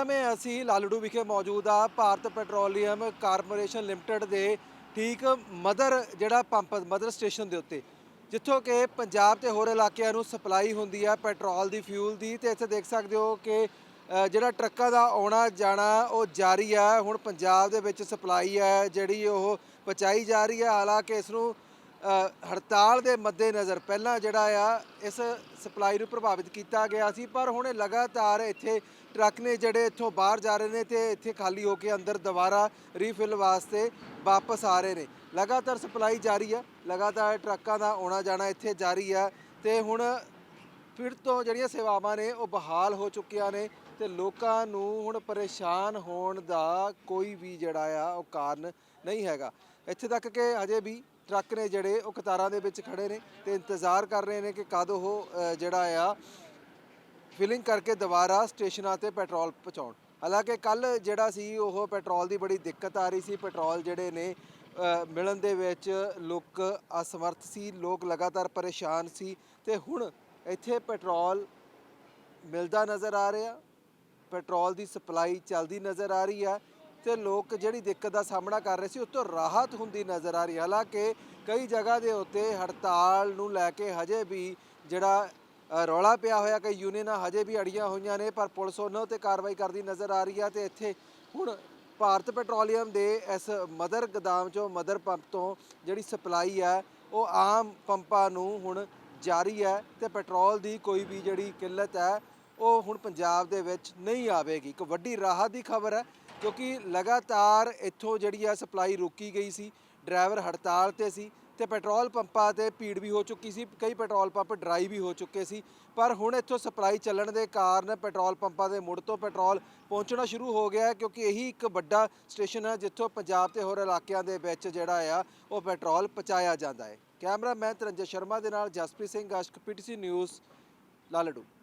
ਸਮੇਂ ਅਸੀਂ ਲਾਲੜੂ ਵਿਖੇ ਮੌਜੂਦ ਆ। ਭਾਰਤ ਪੈਟਰੋਲੀਅਮ ਕਾਰਪੋਰੇਸ਼ਨ ਲਿਮਟਿਡ ਦੇ ਠੀਕ ਮਦਰ ਜਿਹੜਾ ਪੰਪ, ਮਦਰ ਸਟੇਸ਼ਨ ਦੇ ਉੱਤੇ, ਜਿੱਥੋਂ ਕਿ ਪੰਜਾਬ ਤੇ ਹੋਰ ਇਲਾਕਿਆਂ ਨੂੰ ਸਪਲਾਈ ਹੁੰਦੀ ਆ ਪੈਟਰੋਲ ਦੀ, ਫਿਊਲ ਦੀ। ਤੇ ਇੱਥੇ ਦੇਖ ਸਕਦੇ ਹੋ ਕਿ ਜਿਹੜਾ ਟਰੱਕਾਂ ਦਾ ਆਉਣਾ ਜਾਣਾ ਉਹ ਜਾਰੀ ਹੈ ਹੁਣ ਪੰਜਾਬ ਦੇ ਵਿੱਚ ਸਪਲਾਈ ਹੈ, ਜਿਹੜੀ ਉਹ ਪਹੁੰਚਾਈ ਜਾ ਰਹੀ ਹੈ। ਹਾਲਾਂਕਿ ਇਸ ਨੂੰ ਹੜਤਾਲ ਦੇ ਮੱਦੇਨਜ਼ਰ ਪਹਿਲਾਂ ਜਿਹੜਾ ਆ, ਇਸ ਸਪਲਾਈ ਨੂੰ ਪ੍ਰਭਾਵਿਤ ਕੀਤਾ ਗਿਆ ਸੀ, ਪਰ ਹੁਣ ਲਗਾਤਾਰ ਇੱਥੇ ਟਰੱਕ ਨੇ ਜਿਹੜੇ ਇੱਥੋਂ ਬਾਹਰ ਜਾ ਰਹੇ ਨੇ ਤੇ ਇੱਥੇ ਖਾਲੀ ਹੋ ਕੇ ਅੰਦਰ ਦੁਬਾਰਾ ਰੀਫਿਲ ਵਾਸਤੇ ਵਾਪਸ ਆ ਰਹੇ ਨੇ। ਲਗਾਤਾਰ ਸਪਲਾਈ ਜਾਰੀ ਆ, ਲਗਾਤਾਰ ਟਰੱਕਾਂ ਦਾ ਆਉਣਾ ਜਾਣਾ ਇੱਥੇ ਜਾਰੀ ਆ ਤੇ ਹੁਣ ਫਿਰ ਤੋਂ ਜਿਹੜੀਆਂ ਸੇਵਾਵਾਂ ਨੇ ਉਹ ਬਹਾਲ ਹੋ ਚੁੱਕੀਆਂ ਨੇ ਤੇ ਲੋਕਾਂ ਨੂੰ ਹੁਣ ਪਰੇਸ਼ਾਨ ਹੋਣ ਦਾ ਕੋਈ ਵੀ ਜਿਹੜਾ ਆ, ਉਹ ਕਾਰਨ ਨਹੀਂ ਹੈਗਾ। ਇੱਥੇ ਤੱਕ ਕਿ ਹਜੇ ਵੀ ਟਰੱਕ ਨੇ ਜਿਹੜੇ ਉਹ ਕਤਾਰਾਂ ਦੇ ਵਿੱਚ ਖੜੇ ਨੇ ਤੇ ਇੰਤਜ਼ਾਰ ਕਰ ਰਹੇ ਨੇ ਕਿ ਕਦ ਉਹ ਜਿਹੜਾ ਆ ਫਿਲਿੰਗ ਕਰਕੇ ਦੁਬਾਰਾ ਸਟੇਸ਼ਨਾਂ ਤੇ ਪੈਟਰੋਲ ਪਹੁੰਚਾਉਣ। ਹਾਲਾਂਕਿ ਕੱਲ ਜਿਹੜਾ ਸੀ, ਉਹ ਪੈਟਰੋਲ ਦੀ ਬੜੀ ਦਿੱਕਤ ਆ ਰਹੀ ਸੀ। ਪੈਟਰੋਲ ਜਿਹੜੇ ਨੇ ਮਿਲਣ ਦੇ ਵਿੱਚ ਲੋਕ ਅਸਮਰਥ ਸੀ, ਲੋਕ ਲਗਾਤਾਰ ਪਰੇਸ਼ਾਨ ਸੀ ਤੇ ਹੁਣ ਇੱਥੇ ਪੈਟਰੋਲ ਮਿਲਦਾ ਨਜ਼ਰ ਆ ਰਿਹਾ। ਪੈਟਰੋਲ ਦੀ ਸਪਲਾਈ ਚੱਲਦੀ ਨਜ਼ਰ ਆ ਰਹੀ ਆ। ਤੇ ਲੋਕ ਜਿਹੜੀ ਦਿੱਕਤ ਦਾ ਸਾਹਮਣਾ ਕਰ ਰਹੇ ਸੀ ਉਸ ਤੋਂ ਰਾਹਤ ਹੁੰਦੀ ਨਜ਼ਰ ਆ ਰਹੀ ਹਾਲਾਂਕਿ ਕਈ ਜਗ੍ਹਾ ਦੇ ਉੱਤੇ ਹੜਤਾਲ ਨੂੰ ਲੈ ਕੇ ਹਜੇ ਵੀ ਜਿਹੜਾ ਰੌਲਾ ਪਿਆ ਹੋਇਆ, ਕਈ ਯੂਨੀਅਨਾਂ ਹਜੇ ਵੀ ਅੜੀਆਂ ਹੋਈਆਂ ਨੇ, ਪਰ ਪੁਲਿਸ ਉਹਨਾਂ ਉੱਤੇ ਕਾਰਵਾਈ ਕਰਦੀ ਨਜ਼ਰ ਆ ਰਹੀ ਹੈ ਤੇ ਇੱਥੇ ਹੁਣ ਭਾਰਤ ਪੈਟਰੋਲੀਅਮ ਦੇ ਇਸ ਮਦਰ ਗੋਦਾਮ ਚੋਂ, ਮਦਰ ਪੰਪ ਤੋਂ ਜਿਹੜੀ ਸਪਲਾਈ ਹੈ, ਉਹ ਆਮ ਪੰਪਾਂ ਨੂੰ ਹੁਣ ਜਾਰੀ ਹੈ ਤੇ ਪੈਟਰੋਲ ਦੀ ਕੋਈ ਵੀ ਜਿਹੜੀ ਕਿੱਲਤ ਹੈ, ਉਹ ਹੁਣ ਪੰਜਾਬ ਦੇ ਵਿੱਚ ਨਹੀਂ ਆਵੇਗੀ। ਇੱਕ ਵੱਡੀ ਰਾਹਤ ਦੀ ਖਬਰ ਹੈ। ਕਿਉਂਕਿ ਲਗਾਤਾਰ ਇੱਥੋਂ ਜਿਹੜੀ ਆ ਸਪਲਾਈ ਰੋਕੀ ਗਈ ਸੀ, ਡਰਾਈਵਰ ਹੜਤਾਲ ਤੇ ਸੀ ਤੇ ਪੈਟਰੋਲ ਪੰਪਾਂ ਤੇ ਭੀੜ ਵੀ ਹੋ ਚੁੱਕੀ ਸੀ, ਕਈ ਪੈਟਰੋਲ ਪੰਪ ਡਰਾਈ ਵੀ ਹੋ ਚੁੱਕੇ ਸੀ, ਪਰ ਹੁਣ ਇੱਥੋਂ ਸਪਲਾਈ ਚੱਲਣ ਦੇ ਕਾਰਨ ਪੈਟਰੋਲ ਪੰਪਾਂ ਦੇ ਮੁੜ ਤੋਂ ਪੈਟਰੋਲ ਪਹੁੰਚਣਾ ਸ਼ੁਰੂ ਹੋ ਗਿਆ ਕਿਉਂਕਿ ਇਹੀ ਇੱਕ ਵੱਡਾ ਸਟੇਸ਼ਨ ਹੈ ਜਿੱਥੋਂ ਪੰਜਾਬ ਤੇ ਹੋਰ ਇਲਾਕਿਆਂ ਦੇ ਵਿੱਚ ਜਿਹੜਾ ਆ, ਉਹ ਪੈਟਰੋਲ ਪਹੁੰਚਾਇਆ ਜਾਂਦਾ ਹੈ। ਕੈਮਰਾਮੈਨ ਤਰੰਜਨ ਸ਼ਰਮਾ ਦੇ ਨਾਲ ਜਸਪ੍ਰੀਤ ਸਿੰਘ ਅਸ਼ਕ ਪੀਟੀਸੀ ਨਿਊਜ਼, ਲਾਲੜੂ।